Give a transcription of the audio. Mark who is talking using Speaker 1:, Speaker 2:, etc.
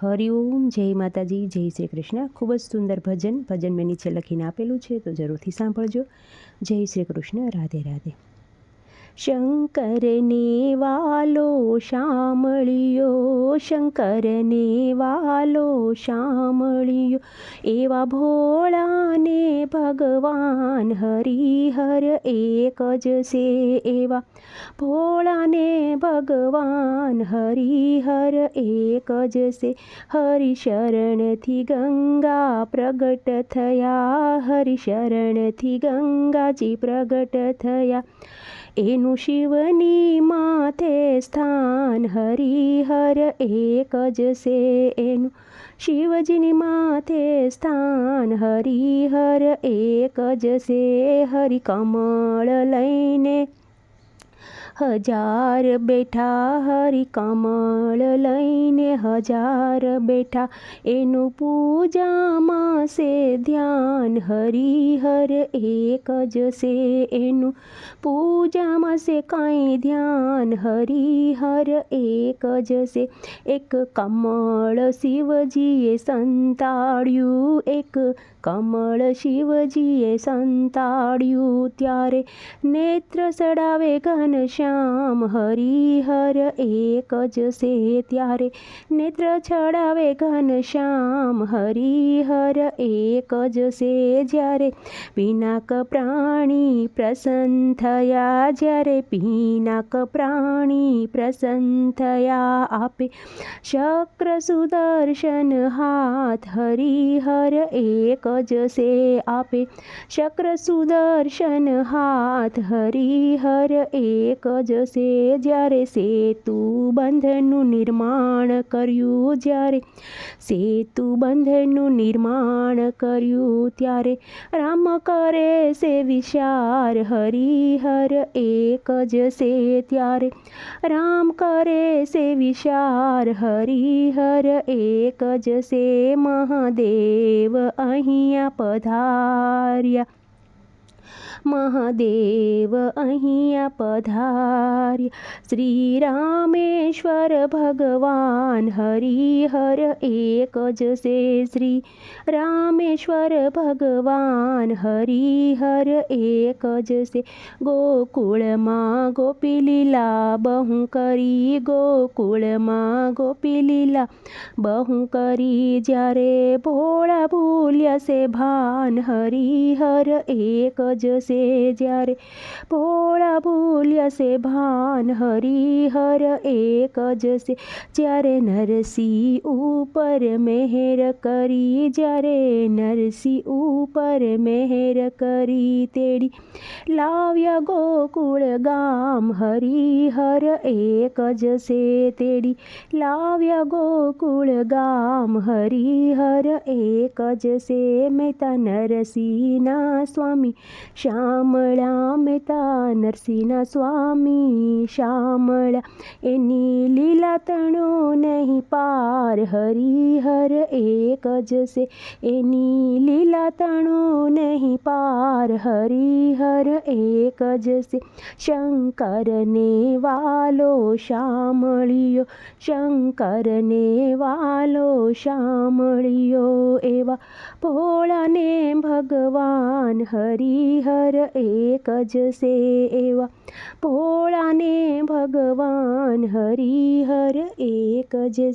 Speaker 1: હરિઓમ જય માતાજી, જય શ્રી કૃષ્ણ. ખૂબ જ સુંદર ભજન. ભજન મેં નીચે લખીને આપેલું છે, તો જરૂરથી સાંભળજો. જય શ્રી કૃષ્ણ. રાધે રાધે. શંકરને વાલો શામળિયો શંકરને વાલો શામળિયો એવા ભોળાને ભગવાન હરિહર એક જ છે એવા ભોળાને ભગવાન હરિહર એક જ છે હરિશરણથી ગંગા પ્રગટ થયા હરિશરણથી ગંગાજી પ્રગટ થયા એનું શિવની માથે સ્થાન હરિહર એક જ છે. એનું શિવજીની માથે સ્થાન હરિહર એક જ છે. હરિ કમળ લઈને હજાર બેઠા હરિ કમળ લઈને હજાર બેઠા. એનું પૂજામાં સે ધ્યાન હરિહર એક જ છે એનું પૂજામાં સે કાંઈ ધ્યાન હરિહર એક જ છે એક કમળ શિવજીએ સંતાડ્યું. એક કમળ શિવજીએ સંતાડ્યું. ત્યારે નેત્ર સડાવે ઘનશ્યામ હરિહર એક જ છે ત્યારે નેત્ર છડાવે ઘન શ્યામ હરિહર એક જ છે જ્યારે પિનાક પ્રાણી પ્રસન્ન થયા, જ્યારે પિનાક પ્રાણી પ્રસન્ન થયા આપે. શક્ર સુદર્શન હાથ હરિહર એક જ છે આપે. શક્ર સુદર્શન હાથ હરિહર એક જ છે, જ્યારે સેતુ બંધનું નિર્માણ કર્યું, જ્યારે સેતુ બંધનું નિર્માણ કર્યું, ત્યારે રામ કરે છે વિચાર, હરિહર એક જ છે, ત્યારે રામ કરે છે વિચાર, હરિહર એક જ છે, મહાદેવ અહીંયા પધાર્યા. મહાદેવ અહીંયા પધાર્યા. શ્રી રામેશ્વર ભગવાન, હરિહર એક જ છે શ્રી. રામેશ્વર ભગવાન, હરિહર એક જ છે. ગોકુળમાં ગોપી લીલા બહુ કરી, ગોકુળમાં ગોપી લીલા બહુ કરી. જ્યારે ભોળા ભૂલ્યા છે ભાન, હરિહર એક જ છે જ્યારે ભોળા ભૂલ્યા છે, ભાન હરિહર એક જ છે. જ્યારે નરસિંહ ઉપર મહેર કરી, જ્યારે નરસિંહ ઉપર મહેર કરી તેડી લાવ્યા ગોકુળ ગામ હરિહર એક જ છે તેડી લાવ્યા ગોકુળ ગામ હરિહર એક જ છે. મહેતા નરસિંહના સ્વામી શામળા મહેતા નરસિંહના સ્વામી શ્યામળ એની લીલા તણો નહીં પાર હરિહર એક જ છે એની લીલા તણો નહીં પાર હરિહર એક જ છે શંકરને વાલો શામળિયો શંકરને વાલો શ્યામળિયો એવા ભોળાને ભગવાન હરિહર એક જ છે એવા ભોળાને ભગવાન હરિહર એક જ